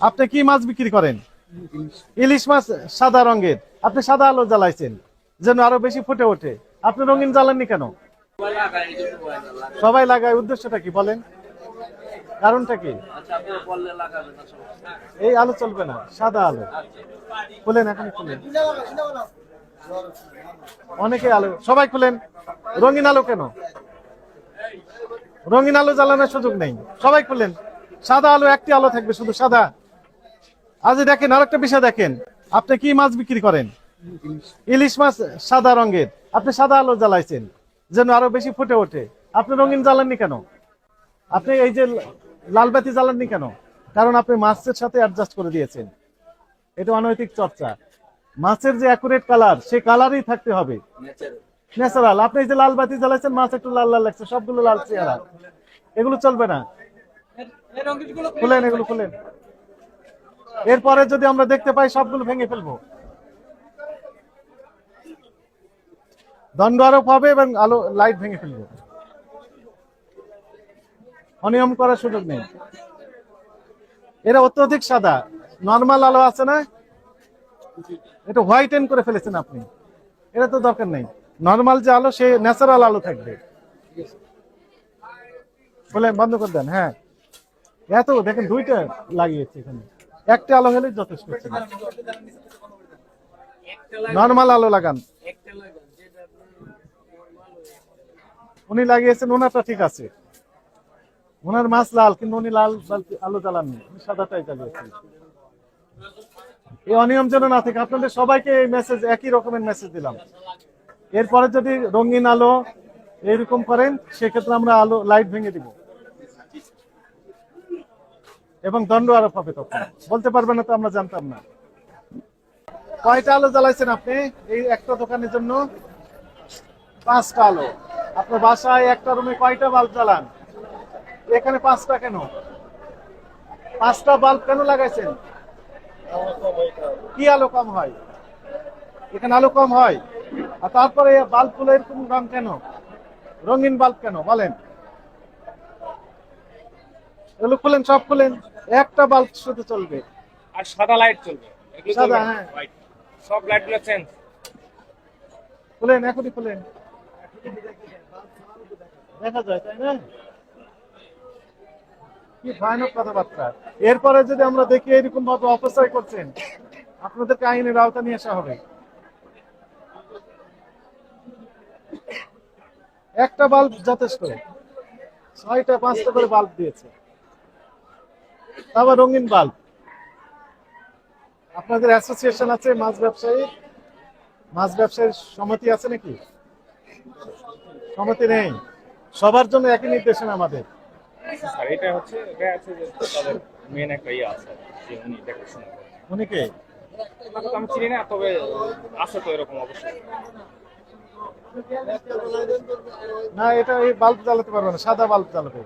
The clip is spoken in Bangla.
আপনি কি মাছ বিক্রি করেন? ইলিশ মাছ সাদা রঙের। আপনি সাদা আলো জ্বালাইছেন, যেন আরও বেশি ফুটে ওঠে। আপনি রঙিন জ্বালাননি কেন? সবাই লাগায়, উদ্দেশ্যটা কি বলেন? কারণটা কি? এই আলো চলবে না, সাদা আলো। খুলেন এখন খুলেন। অনেকে আলো, সবাই খুলেন। রঙিন আলো কেন? রঙিন আলো জ্বালানোর সুযোগ নেই। সবাই খুলেন। সাদা আলো, একটি আলো থাকবে, শুধু সাদা। আজ দেখেন আরেকটা বিষয় দেখেন। আপনি কি মাছ বিক্রি করেন? ইলিশ মাছ সাদা রঙের। আপনি সাদা আলো জ্বালাইছেন যেন আরও বেশি ফুটে ওঠে। আপনি রঙিন জ্বালাননি কেন? আপনি এই যে লাল বাতি জ্বালাননি কেন? কারণ আপনি মাছের সাথে অ্যাডজাস্ট করে দিয়েছেন। এটা অনৈতিক চর্চা। মাছের যে অ্যাকুরেট কালার সেই কালারই থাকতে হবে। ন্যাচারাল আপনি এই যে লাল বাতি জ্বালাইছেন মাছ একটু লাল লাল লাগছে সবগুলো লাল চেহারা। এগুলো চলবে না। খুলেন এগুলো খুলেন। এরপরে যদি আমরা দেখতে পাই, সবগুলো ভেঙে ফেলব। দণ্ড আরোপ হবে এবং আলো লাইট ভেঙে ফেলব। অনিয়ম করার সুযোগ নেই। এরা অত্যধিক সাদা। নর্মাল আলো আছে না? এটা হোয়াইট এন্ড করে ফেলেছেন আপনি। এটা তো দরকার নেই। নর্মাল যে আলো, সে ন্যাচারাল আলো থাকবে। বলে বন্ধ করে দেন হ্যাঁ। এত, দেখেন, দুইটা লাগিয়েছে এখানে। একটা আলো হলেই যথেষ্ট। নর্মাল আলো লাগান। উনি লাগিয়েছেন ওনারটা ঠিক আছে। ওনার মাছ লাল, কিন্তু উনি লাল আলো জ্বালাননি। উনি সাদাটাই জ্বালিয়েছেন। এই অনিয়ম যেন না থাকে, আপনাদের সবাইকে এই মেসেজ একই রকমের মেসেজ দিলাম। এরপরে যদি রঙিন আলো এরকম করেন, সেক্ষেত্রে আমরা আলো লাইট ভেঙে দিব। এবং দণ্ড আরোপ হবে তখন। বলতে পারবেন না তো আমরা জানতাম না। কয়টা আলো জ্বালাইছেন আপনি? এই একটা দোকানের জন্য পাঁচটা আলো। আপনার বাসায় একটা রুমে কয়টা বাল্ব জ্বালান? এখানে পাঁচটা কেন? পাঁচটা বাল্ব কেন লাগাইছেন? কি আলো কম হয়? এখানে আলো কম হয়। আর তারপরে বাল্বগুলো এরকম রং কেন? রঙিন বাল্ব কেন? বলেন। এগুলো খুলেন, সব খুলেন। একটা বাল্ব শুধু চলবে। আর সাদা লাইট চলবে। এগুলো সাদা, হ্যাঁ। সব লাইটগুলো চেঞ্জ খুলেন এখনই খুলেন দেখা যায় তাই না? কি ভয়ানক কথাবার্তা। এরপরে যদি আমরা দেখি এরকম ভাবে অপচয় করছেন আপনাদেরকে আইনের আওতা নিয়ে আসা হবে। একটা বাল্ব যথেষ্ট। ছয়টা পাঁচটা করে বাল্ব দিয়েছে। আবার রঙিন বাল্ব। আপনাদের অ্যাসোসিয়েশন আছে মাছ ব্যবসায়ী? মাছ ব্যবসায়ীর সমিতি আছে নাকি? সমিতি নেই। সবার জন্য একই নির্দেশনা আমাদের। আর এটা হচ্ছে এটা আছে যে তাদের মেন একটা ইয়ে আছে যে উনি দেখাশোনা করেন। উনি কে? আমি চিনি না তবে আছে তো এরকম অবশ্যই। না এটা এই বাল্ব জ্বালাতে পারবে না সাদা বাল্ব জ্বালাবে।